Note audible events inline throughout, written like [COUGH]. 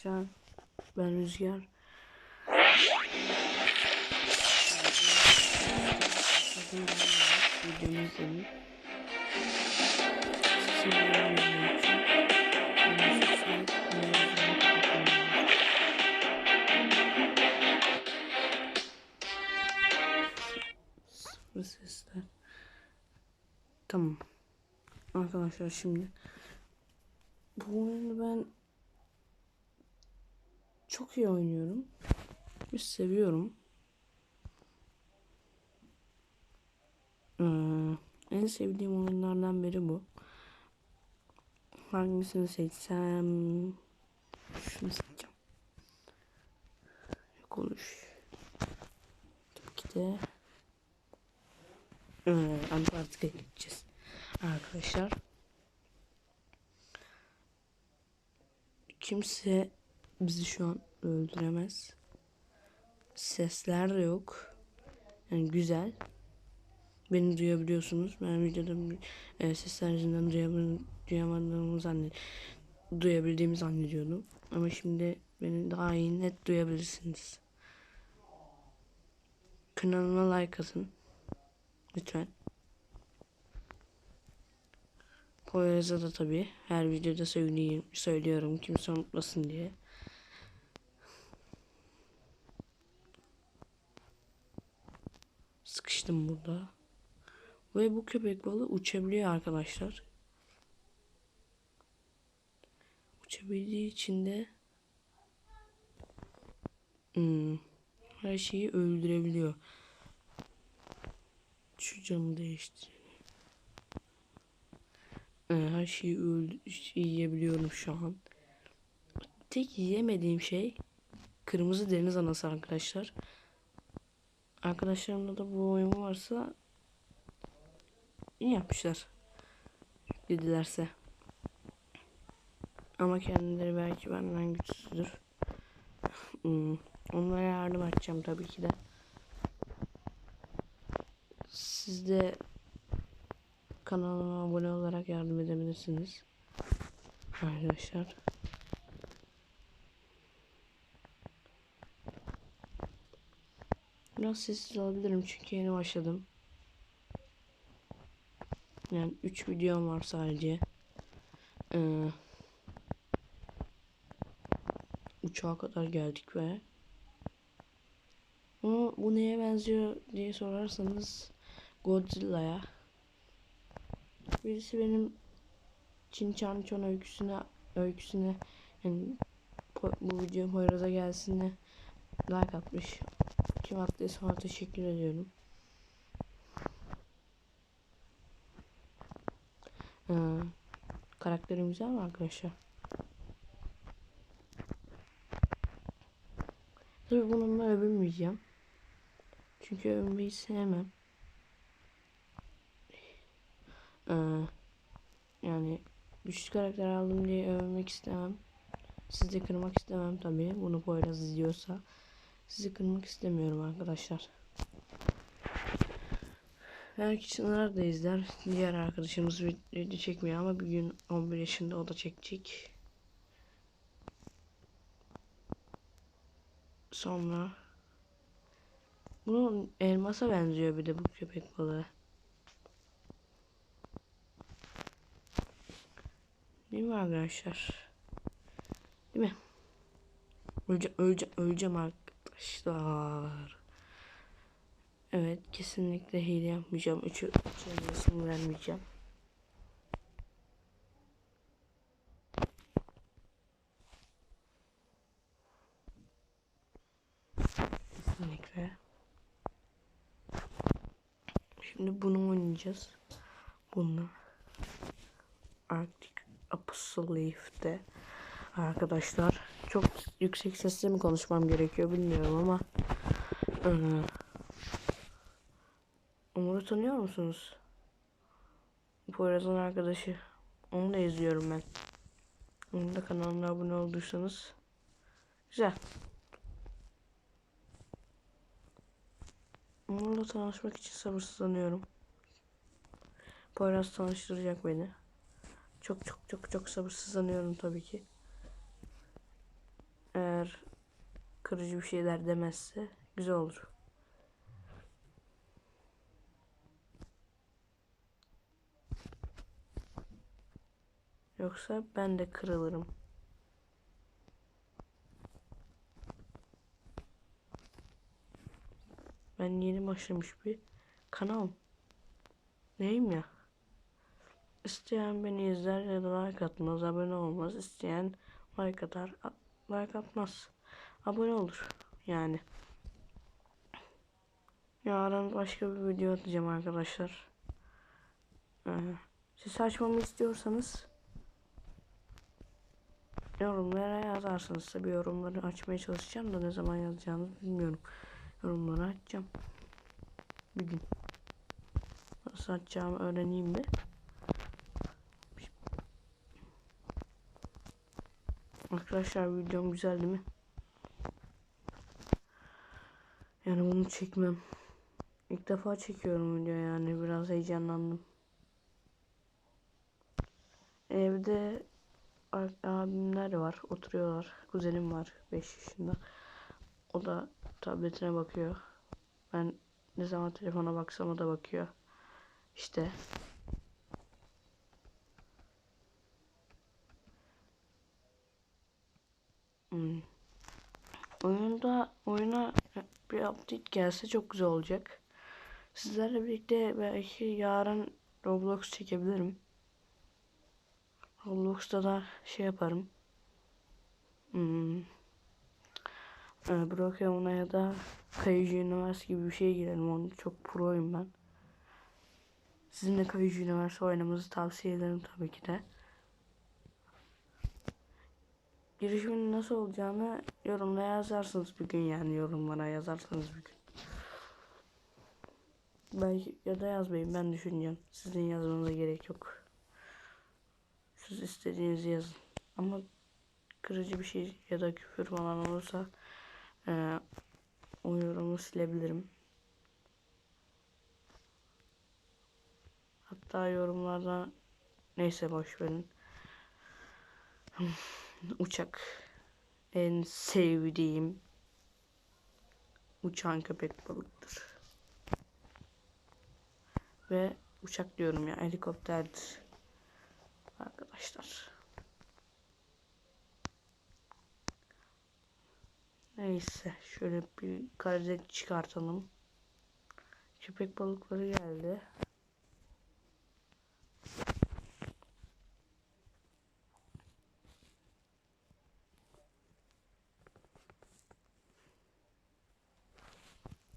arkadaşlar. Ben Rüzgar. Videomu izleyin. Sesler. Tamam. Arkadaşlar şimdi bu oyunu ben çok iyi oynuyorum. Ve seviyorum. Ee, en sevdiğim oyunlardan biri bu. Hangisini seçsem? Şunu seçeceğim. Konuş. Tabii de ee, Antarktika'ya gideceğiz. Arkadaşlar. Kimse bizi şu an öldüremez. Sesler de yok. Yani güzel. Beni duyabiliyorsunuz. Ben videoda e, sesler yüzünden duyam- duyamadığımı zannet duyabildiğimi zannediyordum. Ama şimdi beni daha iyi net duyabilirsiniz. Kanalıma like atın. Lütfen. Poyraz'a da tabii her videoda söyleyeyim, söylüyorum kimse unutmasın diye. Sıkıştım burada. Ve bu köpek balığı uçabiliyor arkadaşlar. Uçabildiği için de hmm, her şeyi öldürebiliyor. Şu camı değiştirelim. Ee, Her şeyi yiyebiliyorum şu an. Tek yiyemediğim şey kırmızı deniz anası arkadaşlar. Arkadaşlarımda da bu oyun varsa iyi yapmışlar. Dedilerse. Ama kendileri belki benden güçsüzdür. [LAUGHS] Hmm, Onlara yardım edeceğim tabii ki de. Siz de kanalıma abone olarak yardım edebilirsiniz. Arkadaşlar. Biraz sessiz olabilirim çünkü yeni başladım. Yani 3 videom var sadece. Ee, uçağa kadar geldik ve Ama bu neye benziyor diye sorarsanız Godzilla'ya. Birisi benim Çin Çan Çon öyküsüne öyküsüne yani bu video Poyraz'a gelsin de like atmış. Kim attıysa ona teşekkür ediyorum. Ee, karakterim güzel mi arkadaşlar? Tabii bununla övünmeyeceğim. Çünkü övünmeyi sevmem. Ee, yani güçlü karakter aldım diye övmek istemem. Sizi kırmak istemem tabii. Bunu Poyraz izliyorsa. Sizi kırmak istemiyorum arkadaşlar. Belki Çınar da izler. Diğer arkadaşımız vid- video çekmiyor ama bir gün 11 yaşında o da çekecek. Sonra bunun elmasa benziyor bir de bu köpek balığı. Değil mi arkadaşlar? Değil mi? Öleceğim, öleceğim, öleceğim arkadaşlar. Evet, kesinlikle hile yapmayacağım. Üçü seviyesini vermeyeceğim. Kesinlikle. Şimdi bunu oynayacağız. Bununla. Arctic Apostle Leaf'te. Arkadaşlar çok yüksek sesle mi konuşmam gerekiyor bilmiyorum ama Umur'u tanıyor musunuz? Poyraz'ın arkadaşı. Onu da izliyorum ben. Onun da kanalına abone olduysanız güzel. Umur'la tanışmak için sabırsızlanıyorum. Poyraz tanıştıracak beni. Çok çok çok çok sabırsızlanıyorum tabii ki. Kırıcı bir şeyler demezse güzel olur. Yoksa ben de kırılırım. Ben yeni başlamış bir kanal. Neyim ya? İsteyen beni izler ya da like atmaz, abone olmaz. İsteyen like atar, at- like atmaz. Abone olur yani. Yarın başka bir video atacağım arkadaşlar. Ee, siz açmamı istiyorsanız yorumlara yazarsınız. Tabi yorumları açmaya çalışacağım da ne zaman yazacağınızı bilmiyorum. Yorumları açacağım. Bir gün. Nasıl açacağımı öğreneyim bir. Arkadaşlar videom güzel değil mi? Yani bunu çekmem. İlk defa çekiyorum video yani biraz heyecanlandım. Evde abimler var oturuyorlar. Kuzenim var 5 yaşında. O da tabletine bakıyor. Ben ne zaman telefona baksam o da bakıyor. İşte. Hmm. Oyunda oyuna bir update gelse çok güzel olacak. Sizlerle birlikte belki yarın Roblox çekebilirim. Roblox'ta da şey yaparım. Hmm. E, Brokeman'a ya da Kayıcı Üniversite gibi bir şeye girelim. Onu çok proyum ben. Sizin de Kayıcı Üniversite oynamanızı tavsiye ederim tabii ki de. Girişimin nasıl olacağını yorumlara yazarsınız bir gün yani yorumlara yazarsınız bir gün. Belki ya da yazmayın ben düşüneceğim. Sizin yazmanıza gerek yok. Siz istediğinizi yazın. Ama kırıcı bir şey ya da küfür falan olursa e, o yorumu silebilirim. Hatta yorumlarda neyse boş verin. [LAUGHS] Uçak en sevdiğim uçan köpek balıktır. Ve uçak diyorum ya helikopterdir. Arkadaşlar. Neyse şöyle bir karede çıkartalım. Köpek balıkları geldi.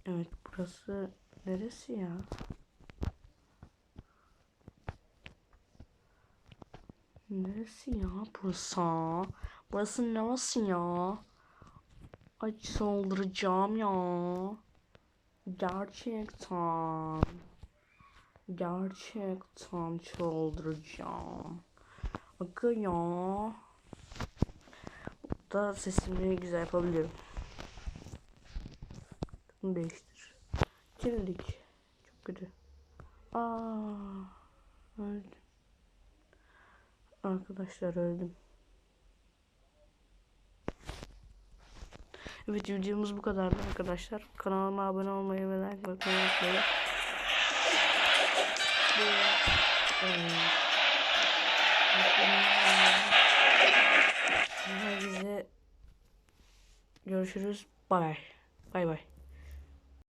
Evet burası neresi ya? Neresi ya burası? Burası neresi ya? Ay çıldıracağım ya. Gerçekten. Gerçekten çıldıracağım. Aga ya. Da sesimi güzel yapabiliyorum. Bunu değiştir. Kirlilik. Çok kötü. Aa, öldüm. Arkadaşlar öldüm. Evet videomuz bu kadardı arkadaşlar. Kanalıma abone olmayı ve like atmayı unutmayın. Herkese görüşürüz. Bay bay. Bay bay.